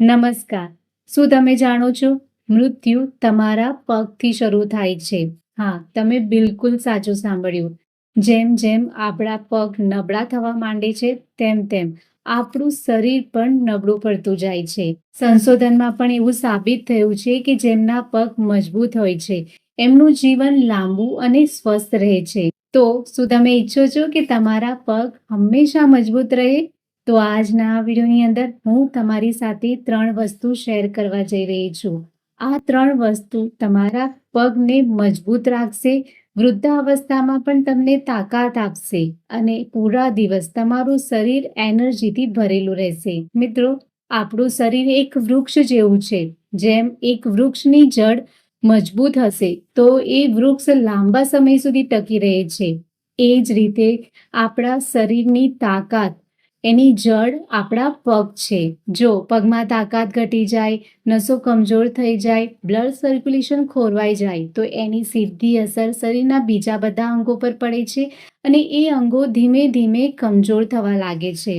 નમસ્કાર. શું તમે જાણો છો? મૃત્યુ તમારા પગથી શરૂ થાય છે. હા, તમે બિલકુલ સાચું સાંભળ્યું. જેમ જેમ આપણા પગ નબળા થવા માંડે છે, તેમ તેમ આપણું શરીર પણ નબળું પડતું જાય છે. સંશોધનમાં પણ એવું સાબિત થયું છે કે જેમના પગ મજબૂત હોય છે, એમનું જીવન લાંબુ અને સ્વસ્થ રહે છે. તો શું તમે ઈચ્છો છો કે તમારા પગ હંમેશા મજબૂત રહે? તો આજના વિડીયોની અંદર હું તમારી સાથે ત્રણ વસ્તુ શેર કરવા જઈ રહી છું. આ ત્રણ વસ્તુ તમારા પગને મજબૂત રાખશે, વૃદ્ધાવસ્થામાં પણ તમને તાકાત આપશે અને પૂરા દિવસ તમારું શરીર એનર્જીથી ભરેલું રહેશે. મિત્રો, આપણું શરીર એક વૃક્ષ જેવું છે, જેમ એક વૃક્ષની જડ મજબૂત હશે, તો એ વૃક્ષ લાંબા સમય સુધી ટકી રહે છે. એ જ રીતે આપણા શરીરની તાકાત એની જડ આપણા પગ છે. જો પગમાં તાકાત ઘટી જાય, નસો કમજોર થઈ જાય, બ્લડ સર્ક્યુલેશન ખોરવાઈ જાય, તો એની સીધી અસર શરીરના બીજા બધા અંગો પર પડે છે અને એ અંગો ધીમે ધીમે કમજોર થવા લાગે છે.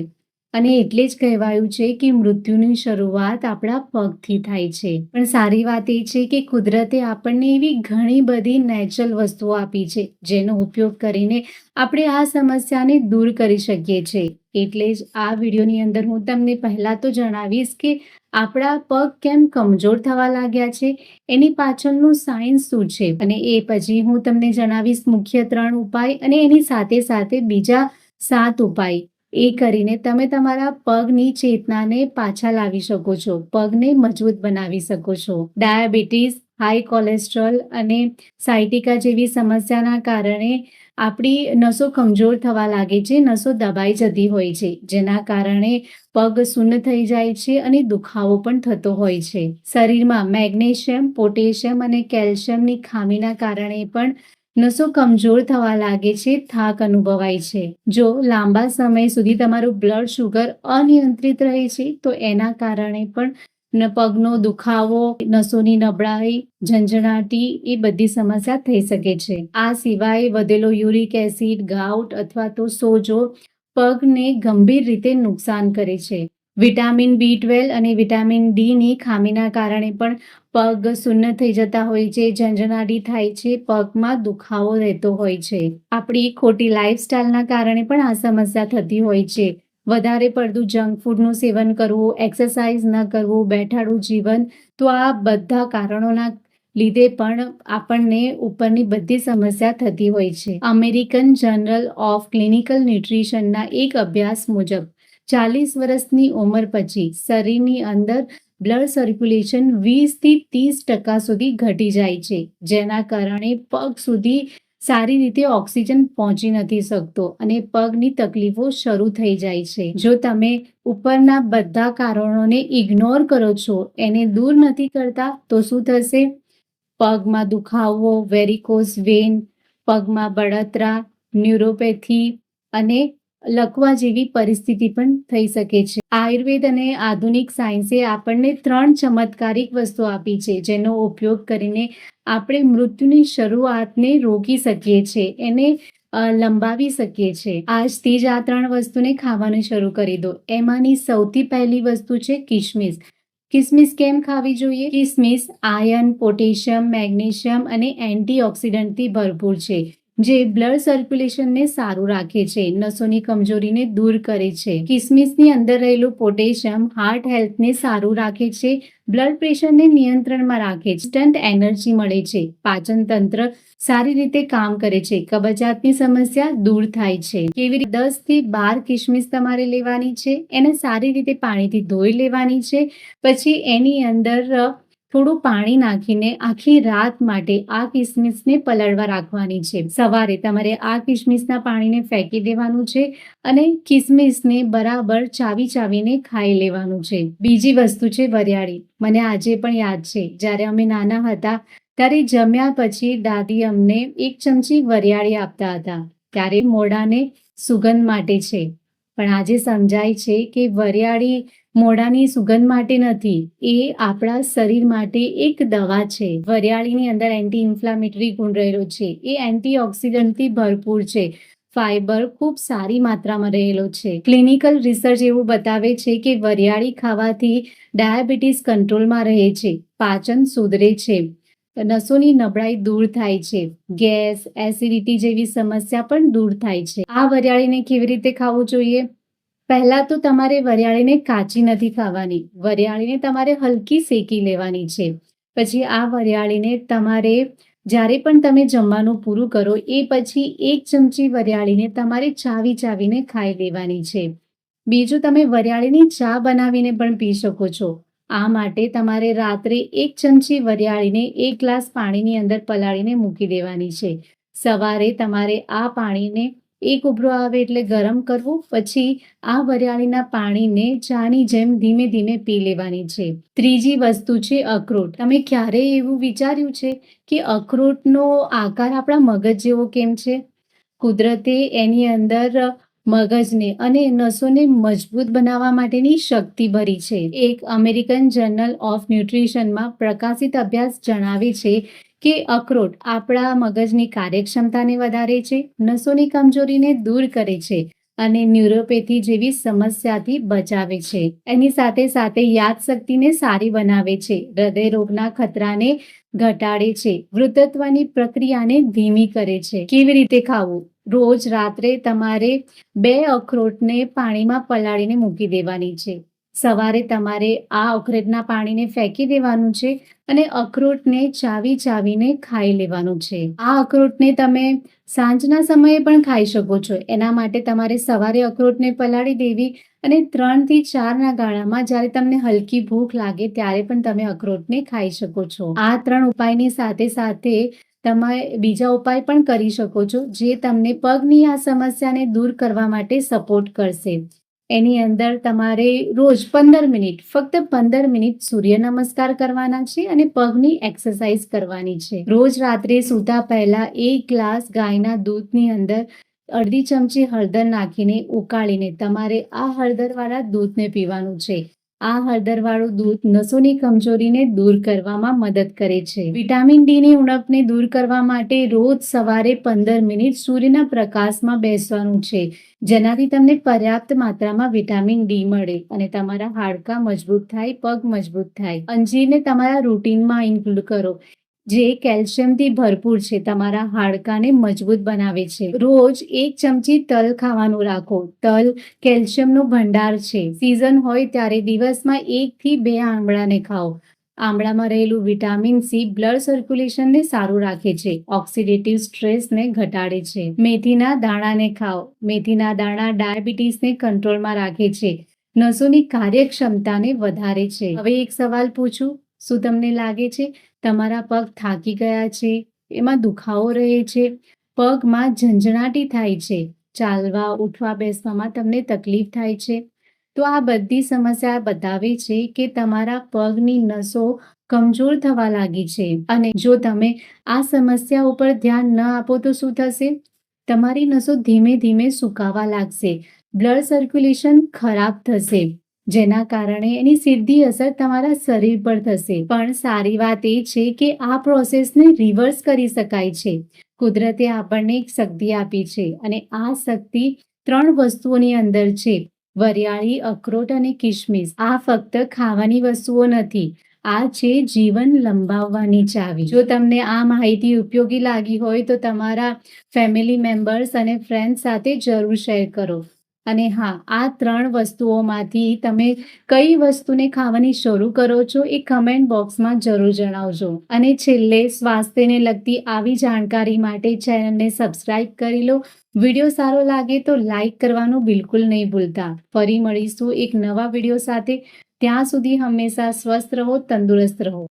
અને એટલે જ કહેવાયું છે કે મૃત્યુની શરૂઆત આપણા પગથી થાય છે. પણ સારી વાત એ છે કે કુદરતે આપણને એવી ઘણી બધી નેચરલ વસ્તુઓ આપી છે, જેનો ઉપયોગ કરીને આપણે આ સમસ્યાને દૂર કરી શકીએ છીએ. એટલે જ આ વિડીયોની અંદર હું તમને પહેલાં તો જણાવીશ કે આપણા પગ કેમ કમજોર થવા લાગ્યા છે, એની પાછળનું સાયન્સ શું છે? અને એ પછી હું તમને જણાવીશ મુખ્ય ત્રણ ઉપાય અને એની સાથે સાથે બીજા સાત ઉપાય. એ કરીને તમે તમારા પગની ચેતનાને પાછા લાવી શકો છો. પગને મજબૂત બનાવી શકો છો. ડાયાબિટીસ, હાઈ કોલેસ્ટ્રોલ અને સાયટિકા જેવી સમસ્યાના કારણે આપણી નસો કમજોર થવા લાગે છે, નસો દબાઈ જતી હોય છે, જેના કારણે પગ શૂન્ય થઈ જાય છે અને દુખાવો પણ થતો હોય છે. શરીરમાં મેગ્નેશિયમ, પોટેશિયમ અને કેલ્શિયમની ખામીના કારણે પણ નસો કમજોર થવા લાગે છે, થાક અનુભવાય છે. જો લાંબા સમય સુધી તમારું બ્લડ શુગર અનિયંત્રિત રહે છે, તો એના કારણે પણ પગનો દુખાવો, નસોની નબળાઈ, ઝંઝણાટી એ બધી સમસ્યા થઈ શકે છે. આ સિવાય વધેલો યુરિક એસિડ ગાઉટ અથવા તો સોજો પગને ગંભીર રીતે નુકસાન કરે છે. વિટામિન બી ટ્વેલ્વ અને વિટામિન ડીની ખામીના કારણે પણ પગ સુન્ન થઈ જતા હોય છે ઝંઝણાટી થાય છે, પગમાં દુખાવો રહેતો હોય છે. આપણી ખોટી લાઈફસ્ટાઈલના કારણે પણ આ સમસ્યા થતી હોય છે. વધારે પડતું જંક ફૂડનું સેવન કરવું, એક્સરસાઇઝ ન કરવું, બેઠાડું જીવન, તો આ બધા કારણોના લીધે પણ આપણને ઉપરની બધી સમસ્યા થતી હોય છે. અમેરિકન જર્નલ ઓફ ક્લિનિકલ ન્યુટ્રિશનના એક અભ્યાસ મુજબ ચાલીસ વર્ષની ઉંમર પછી શરીરની અંદર બ્લડ સર્ક્યુલેશન વીસથી ત્રીસ ટકા સુધી ઘટી જાય છે, જેના કારણે પગ સુધી સારી રીતે ઓક્સિજન પહોંચી નથી શકતો અને પગની તકલીફો શરૂ થઈ જાય છે. જો તમે ઉપરના બધા કારણોને ઇગ્નોર કરો છો, એને દૂર નથી કરતા, તો શું થશે? પગમાં દુખાવો વેરિકોસ વેન પગમાં બળતરા ન્યુરોપેથી અને લકવા જેવી પરિસ્થિતિ પણ થઈ શકે છે. આયુર્વેદ અને આધુનિક સાયન્સે આપણને ત્રણ ચમત્કારિક વસ્તુ આપી છે, જેનો ઉપયોગ કરીને આપણે મૃત્યુની શરૂઆતને રોકી શકીએ છીએ એને લંબાવી શકીએ છીએ આજથી જ આ ત્રણ વસ્તુને ખાવાનું શરૂ કરી દો. એમાંની સૌથી પહેલી વસ્તુ છે કિશમિશ કિસમિસ કેમ ખાવી જોઈએ? કિસમિસ આયર્ન પોટેશિયમ, મેગ્નેશિયમ અને એન્ટીઓક્સિડન્ટથી ભરપૂર છે. જે બ્લડ સર્ક્યુલેશનને સારું રાખે છે, નસોની કમજોરીને દૂર કરે છે. કિસમિસની અંદર રહેલું પોટેશિયમ હાર્ટ હેલ્થને સારું રાખે છે બ્લડ પ્રેશરને નિયંત્રણમાં રાખે છે સ્ટન્ટ એનર્જી મળે છે, પાચન તંત્ર સારી રીતે કામ કરે છે, કબજિયાતની સમસ્યા દૂર થાય છે. કેવી રીતે દસથી બાર કિસમિસ તમારે લેવાની છે, એને સારી રીતે પાણીથી ધોઈ લેવાની છે, પછી એની અંદર થોડું પાણી નાખીને આખી રાત માટે આ કિસમિસને પલળવા રાખવાની છે. સવારે તમારે આ કિસમિસના પાણીને ફેંકી દેવાનું છે અને કિસમિસને બરાબર ચાવી ચાવીને ખાઈ લેવાનું છે. બીજી વસ્તુ છે વરિયાળી. મને આજે પણ યાદ છે. જ્યારે અમે નાના હતા, ત્યારે જમ્યા પછી દાદી અમને એક ચમચી વરિયાળી આપતા હતા. ત્યારે મોઢાને સુગંધ માટે છે. પણ આજે સમજાય છે કે વરિયાળી મોઢાની સુગંધ માટે નથી, એ આપણા શરીર માટે એક દવા છે. વરિયાળીની અંદર એન્ટી ઇન્ફ્લામેટરી ગુણ રહેલો છે. એ એન્ટીઓક્સિડન્ટથી ભરપૂર છે. ફાઇબર ખૂબ સારી માત્રામાં રહેલો છે. ક્લિનિકલ રિસર્ચ એવું બતાવે છે કે વરિયાળી ખાવાથી ડાયાબિટીસ કંટ્રોલમાં રહે છે. પાચન સુધરે છે. નસોની નબળાઈ દૂર થાય છે. ગેસ, એસિડિટી જેવી સમસ્યા પણ દૂર થાય છે. આ વરિયાળીને કેવી રીતે ખાવું જોઈએ? પહેલા તો તમારે વરિયાળીને કાચી નથી ખાવાની. વરિયાળીને તમારે હલકી શેકી લેવાની છે. પછી આ વરિયાળીને તમારે જ્યારે પણ તમે જમવાનું પૂરું કરો, એ પછી એક ચમચી વરિયાળીને તમારે ચાવી ચાવીને ખાઈ લેવાની છે. બીજું, તમે વરિયાળીની ચા બનાવીને પણ પી શકો છો. આ માટે તમારે રાત્રે એક ચમચી વરિયાળીને એક ગ્લાસ પાણીની અંદર પલાળીને મૂકી દેવાની છે. સવારે તમારે આ પાણીને એક ઉભરો આવે એટલે ગરમ કરવું, પછી આ વરિયાળીના પાણીને ચાની જેમ ધીમે ધીમે પી લેવાની છે. ત્રીજી વસ્તુ છે અખરોટ. તમે ક્યારેય એવું વિચાર્યું છે કે અખરોટનો આકાર આપણા મગજ જેવો કેમ છે? કુદરતે એની અંદર મગજને અને નસોને મજબૂત બનાવવા માટેની શક્તિ ભરી છે. એક અમેરિકન જર્નલ ઓફ ન્યુટ્રિશનમાં પ્રકાશિત અભ્યાસ જણાવે છે કે અખરોટ આપણા મગજની કાર્યક્ષમતાને વધારે છે, નસોની કમજોરીને દૂર કરે છે અને ન્યુરોપેથી જેવી સમસ્યાથી બચાવે છે. એની સાથે સાથે યાદશક્તિને સારી બનાવે છે. હૃદય રોગના ખતરાને ઘટાડે છે. વૃદ્ધત્વની પ્રક્રિયાને ધીમી કરે છે. કેવી રીતે ખાવું? રોજ રાત્રે તમારે બે અખરોટને પાણીમાં પલાળીને મૂકી દેવાની છે. સવારે તમારે આ અખરોટના પાણીને ફેંકી દેવાનું છે અને અખરોટને ચાવી ચાવીને ખાઈ લેવાનું છે. આ અખરોટને તમે સાંજના સમયે પણ ખાઈ શકો છો. એના માટે તમારે સવારે અખરોટને પલાળી દેવી અને ત્રણથી ચારના ગાળામાં જ્યારે તમને હલકી ભૂખ લાગે ત્યારે પણ તમે અખરોટને ખાઈ શકો છો. આ ત્રણ ઉપાયની સાથે સાથે તમે બીજા ઉપાય પણ કરી શકો છો જે તમને પગની આ સમસ્યાને દૂર કરવા માટે સપોર્ટ કરશે. એની અંદર તમારે રોજ પંદર મિનિટ, ફક્ત પંદર મિનિટ સૂર્ય નમસ્કાર કરવાના છે અને પગની એક્સરસાઇઝ કરવાની છે. રોજ રાત્રે સૂતા પહેલા એક ગ્લાસ ગાયના દૂધની અંદર અડધી ચમચી હળદર નાખીને ઉકાળીને તમારે આ હળદરવાળા દૂધને પીવાનું છે. આ હળદરવાળું દૂધ નસોની કમજોરીને દૂર કરવામાં મદદ કરે છે. વિટામિન ડી ની ઉણપને દૂર કરવા માટે રોજ સવારે પંદર મિનિટ સૂર્યના પ્રકાશમાં બેસવાનું છે, જેનાથી તમને પર્યાપ્ત માત્રામાં વિટામિન ડી મળે અને તમારા હાડકાં મજબૂત થાય, પગ મજબૂત થાય. અંજીરને તમારા રૂટીનમાં ઇન્ક્લુડ કરો. જે કેલ્શિયમથી ભરપૂર છે, તમારા હાડકાને મજબૂત બનાવે છે. રોજ એક ચમચી તલ ખાવાનું રાખો. તલ કેલ્શિયમનો ભંડાર છે. સિઝન હોય ત્યારે દિવસમાં એક થી બે આંબળાને ખાઓ. આંબળામાં રહેલું વિટામિન સી બ્લડ સર્ક્યુલેશનને સારું રાખે છે. ઓક્સિડેટિવ સ્ટ્રેસને ઘટાડે છે. મેથીના દાણાને ખાઓ. મેથીના દાણા ડાયાબિટીસને કંટ્રોલમાં રાખે છે. નસોની કાર્યક્ષમતાને વધારે છે. હવે એક સવાલ પૂછું. શું તમને લાગે છે? તમારા પગ થાકી ગયા છે, એમાં દુખાવો રહે છે, પગમાં ઝંઝણાટી થાય છે, ચાલવા, ઉઠવા, બેસવામાં તમને તકલીફ થાય છે. તો આ બધી સમસ્યા બતાવે છે કે તમારા પગની નસો કમજોર થવા લાગી છે અને જો તમે આ સમસ્યા ઉપર ધ્યાન ન આપો તો શું થશે? તમારી નસો ધીમે ધીમે સુકાવા લાગશે, બ્લડ સર્ક્યુલેશન ખરાબ થશે. જેના કારણે એની સીધી અસર તમારા શરીર પર થશે. પણ સારી વાત એ છે કે આ પ્રોસેસને રિવર્સ કરી શકાય છે. કુદરતે આપણને એક શક્તિ આપી છે અને આ શક્તિ ત્રણ વસ્તુઓની અંદર છે. વરિયાળી, અખરોટ અને કિશમિશ આ ફક્ત ખાવાની વસ્તુઓ નથી. આ છે જીવન લંબાવવાની ચાવી. જો તમને આ માહિતી ઉપયોગી લાગી હોય તો તમારા ફેમિલી મેમ્બર્સ અને ફ્રેન્ડ્સ સાથે જરૂર શેર કરો. અને હા, આ ત્રણ વસ્તુઓમાંથી તમે કઈ વસ્તુને ખાવાની શરૂ કરો છો એ કમેન્ટ બોક્સમાં જરૂર જણાવજો. અને છેલ્લે સ્વાસ્થ્યને લગતી આવી જાણકારી માટે ચેનલને સબસ્ક્રાઇબ કરી લો. વીડિયો સારો લાગે તો લાઈક કરવાનું બિલકુલ નહીં ભૂલતા. ફરી મળીશું એક નવા વીડિયો સાથે. ત્યાં સુધી હંમેશા સ્વસ્થ રહો, તંદુરસ્ત રહો.